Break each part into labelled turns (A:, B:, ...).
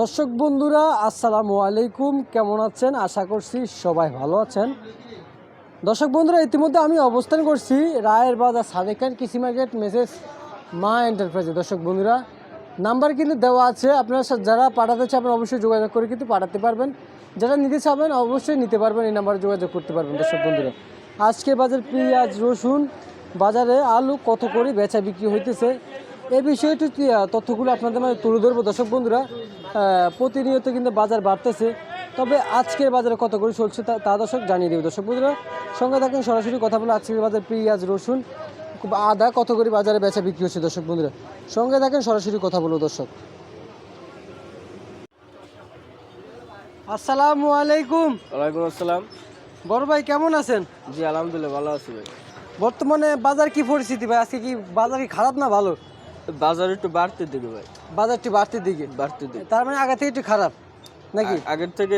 A: দর্শক বন্ধুরা, আসসালামু আলাইকুম। কেমন আছেন? আশা করছি সবাই ভালো আছেন। দর্শক বন্ধুরা, ইতিমধ্যে আমি অবস্থান করছি রায়ের বাজার সাদেকান কৃষি মার্কেট মেসেজ মা এন্টারপ্রাইজে। দর্শক বন্ধুরা, নাম্বার কিন্তু দেওয়া আছে। আপনারা যারা পাঠাতে চাবেন অবশ্যই যোগাযোগ করে কিন্তু পাঠাতে পারবেন। যারা নিতে চাবেন, অবশ্যই নিতে পারবেন, এই নাম্বারে যোগাযোগ করতে পারবেন, দর্শক বন্ধুরা। আজকে বাজার পেঁয়াজ, রসুন, বাজারে আলু কত করে বেচা বিক্রি হইতেছে? এই বিষয়টি তথ্যগুলো আপনাদের মাঝে তুলে ধরবো। দর্শক বন্ধুরা প্রতিনিয়ত কিন্তু বাজার বাড়তেছে তবে আজকের বাজারে কত করে চলছে তা তা দর্শক জানিয়ে দেবে। দর্শক বন্ধুরা সঙ্গে থাকেন সরাসরি কথা বলে আজকের বাজার পেঁয়াজ রসুন আদা কত করে বাজারে বেচা বিক্রি হচ্ছে দর্শক বন্ধুরা? সঙ্গে থাকেন সরাসরি কথা বলব দর্শক। আসসালামু আলাইকুম।
B: ওয়ালাইকুম আসসালাম।
A: বড় ভাই কেমন আছেন?
B: জি আলহামদুলিল্লাহ ভালো আছি ভাই।
A: বর্তমানে বাজার কি পরিস্থিতি ভাই? আজকে কি বাজার কি খারাপ না ভালো?
B: বাজার একটু বাড়তে দিকে ভাই।
A: বাজারটি বাড়তির দিকে?
B: বাড়তে দিকে।
A: তার মানে আগে থেকে একটু খারাপ নাকি?
B: আগের থেকে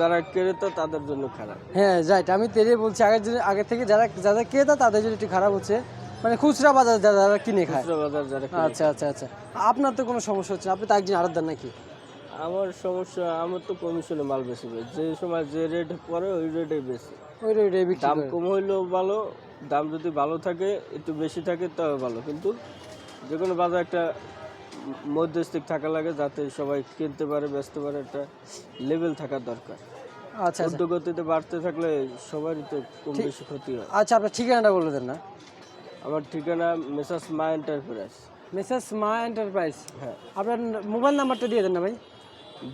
B: যারা ক্রেতা তাদের জন্য খারাপ।
A: হ্যাঁ রাইট আমি তেরে বলছি আগের জন্য আগে থেকে যারা যারা ক্রেতা তাদের জন্য একটু খারাপ হচ্ছে। মানে খুচরা বাজার যারা যারা কিনে খায়।
B: খুচরা বাজার যারা।
A: আচ্ছা আচ্ছা আচ্ছা। আপনার তো কোনো সমস্যা হচ্ছে আপনি তো একজন আড়তদার নাকি?
B: আমার সমস্যা আমার তো কমিশনে মাল বেশি ভাই যে সময় যে রেট পড়ে ওই রেটে বেশি।
A: ওই রেটে
B: দাম। কম হইলেও ভালো দাম যদি ভালো থাকে একটু বেশি থাকে তবে ভালো। কিন্তু যে কোনো বাজার একটা মধ্যস্থিক থাকা লাগে যাতে সবাই কিনতে পারে বেচতে পারে একটা লেভেল থাকা দরকার।
A: আচ্ছা আচ্ছা।
B: উদ্যোগতিতে বাড়তে থাকলে সবারই তো কম বেশি ক্ষতি হয়।
A: আচ্ছা আপনার ঠিকানাটা বলে দেন না।
B: আমার ঠিকানা মেসাস মা এন্টারপ্রাইজ।
A: মেসেজ মা এন্টারপ্রাইজ।
B: হ্যাঁ।
A: আপনার মোবাইল নাম্বারটা দিয়ে দেন না ভাই।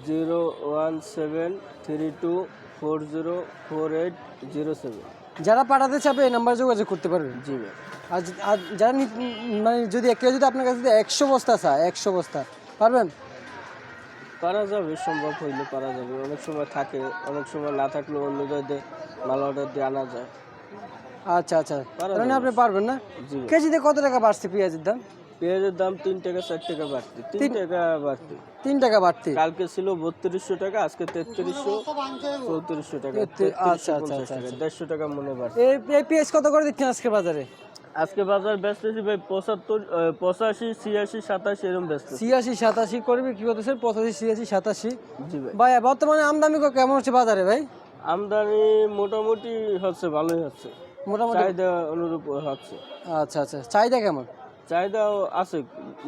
B: Zero one seven three two four zero four eight zero seven.
A: যারা পাঠাতে চাবে এই নাম্বারে যোগাযোগ করতে পারবেন।
B: জি ভাই।
A: আর আর যারা মানে যদি কেউ যদি আপনার কাছে একশো বস্তা চায় একশো বস্তা পারবেন?
B: পারা যাবে সম্ভব হইলে পারা যাবে। অনেক সময় থাকে অনেক সময় না থাকলে অন্য জায়গায় মাল অর্ডার দিয়ে আনা যায়।
A: আচ্ছা আচ্ছা। মানে আপনি পারবেন না? কেজিতে কত টাকা বাড়ছে পেঁয়াজের দাম?
B: পেঁয়াজের দাম তিন টাকা চার টাকা বাড়তি তিন টাকা বাড়তি
A: তিন টাকা বাড়তি
B: কালকে ছিল বত্রিশশো টাকা আজকে তেত্রিশশো চৌত্রিশশো টাকা।
A: তেত্রি- আচ্ছা, আচ্ছা,
B: পঞ্চাশ দেড়শো টাকা মনে বাড়ছে।
A: এই পেঁয়াজ কত করে দিচ্ছেন আজকে বাজারে?
B: আজকে বাজার ব্যস্ত আছি ভাই পঁচাত্তর পঁচাশি ছিয়াশি সাতাশি এরকম ব্যস্ত।
A: ছিয়াশি সাতাশি করবি কি করতেছেন পঁচাশি ছিয়াশি সাতাশি।
B: জি ভাই।
A: ভাই বর্তমানে আমদানি কেমন হচ্ছে বাজারে ভাই?
B: আমদানি মোটামুটি হচ্ছে ভালোই হচ্ছে।
A: মোটামুটি
B: চাহিদা অনুরূপ হচ্ছে।
A: আচ্ছা আচ্ছা। চাহিদা কেমন?
B: চাহিদাও আছে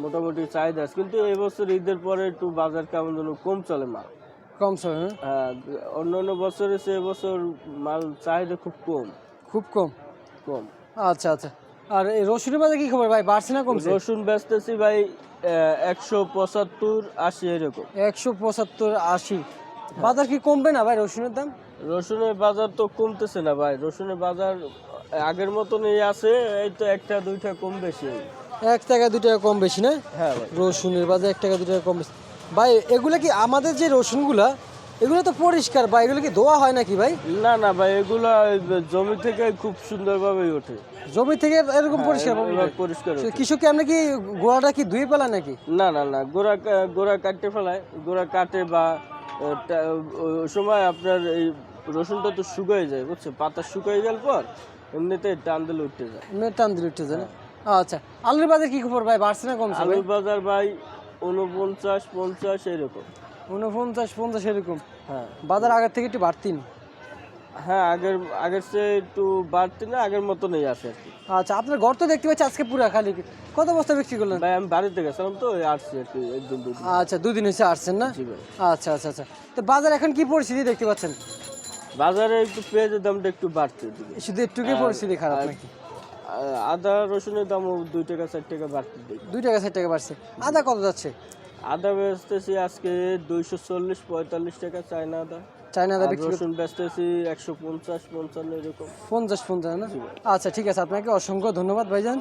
B: মোটামুটি চাহিদা আছে। কিন্তু এই বছর ঈদের পরে একটু বাজার কেমন যেন কম চলে মাল।
A: কম সময় হ্যাঁ?
B: হ্যাঁ অন্য অন্য বছরে সে বছর মাল চাহিদা খুব কম।
A: খুব কম।
B: কম।
A: আচ্ছা আচ্ছা। আর এই রসুনের বাজার কি খবর ভাই? বাড়ছে না কমছে?
B: রসুন বেচতেছি ভাই একশো পঁচাত্তর আশি এরকম।
A: একশো পঁচাত্তর আশি। বাজার কি কমবে না ভাই রসুনের দাম?
B: রসুনের বাজার তো কমতেছে না ভাই। রসুনের বাজার আগের মতনই আছে এই তো একটা দুইটা কম বেশি।
A: এক টাকা দু টাকা কম বেশি না?
B: হ্যাঁ ভাই।
A: রসুনের বাজার এক টাকা দু টাকা কম বেশি। ভাই এগুলো কি আমাদের যে রসুনগুলা এগুলো তো পরিষ্কার ভাই এগুলো কি ধোয়া হয় নাকি ভাই?
B: না না ভাই এগুলো জমি থেকে খুব সুন্দরভাবে ওঠে।
A: জমি থেকে এরকম পরিষ্কার পাবেন?
B: পরিষ্কার ওঠে।
A: কৃষক কি আপনি কি গোড়াটা কি ধুয়ে পেলা নাকি?
B: না না না গোড়া গোড়া কাটতে ফেলায়। গোড়া কাটে বা সময় আপনার এই রসুনটা তো শুকাই যায় বুঝছ? পাতা শুকাই গেল পর এমনিতে টান দিলে উঠতে যায়।
A: এমনি টান দিলে উঠতে যায় আচ্ছা আলুর বাজার কি খবর ভাই বাড়ছে না কমছে
B: আলুর বাজার ভাই উনপঞ্চাশ পঞ্চাশ এরকম।
A: উনপঞ্চাশ পঞ্চাশ এরকম।
B: হ্যাঁ
A: বাজার আগের থেকে একটু বাড়তি।
B: হ্যাঁ আগের আগের চেয়ে একটু বাড়তি না আগের মতনই আছে আর কি।
A: আচ্ছা আপনার ঘর তো দেখতে পাচ্ছি আজকে পুরা খালি। কত বস্তা বিক্রি করলেন?
B: ভাই আমি বাড়িতে গেছিলাম তো আসছি আর কি দুদিন
A: আচ্ছা দুদিন হয়েছে আসছেন না? আচ্ছা আচ্ছা আচ্ছা। তো বাজার এখন কি পরিস্থিতি দেখতে পাচ্ছেন?
B: বাজারে একটু পেঁয়াজের দামটা একটু বাড়ছে এদিকে।
A: শুধু একটুকুই পরিস্থিতি খারাপ নাকি?
B: আদা রসুনের দামও দুই টাকা চার টাকা বাড়তে দিই
A: টাকা ষাট টাকা বাড়ছে। আদা কত যাচ্ছে?
B: আদা বেচতেছি আজকে দুইশো চল্লিশ পঁয়তাল্লিশ টাকা চায়না আদা।
A: চায়না আদা বিক্রি
B: রসুন বেচতেছি একশো পঞ্চাশ পঞ্চান্ন এরকম।
A: পঞ্চাশ পঞ্চান্ন আচ্ছা ঠিক আছে আপনাকে অসংখ্য ধন্যবাদ ভাইজান।